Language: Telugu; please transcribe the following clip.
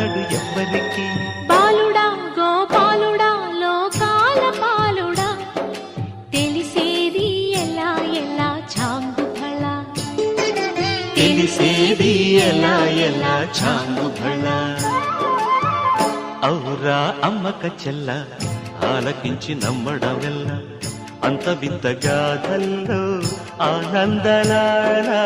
అందడు ఎవ్వరికి. బాలుడా గోపాలుడా లోకాల పాలుడా. తెలిసేది ఎలా ఎలా చాంగు ఫళ తెలిసేది ఎలా ఎలా చాంగు భళ. ఔరా అమ్మక చెల్ల ఆలకించి నమ్మడమెల్ల అంత వింత గాథల్లో ఆనందలారా.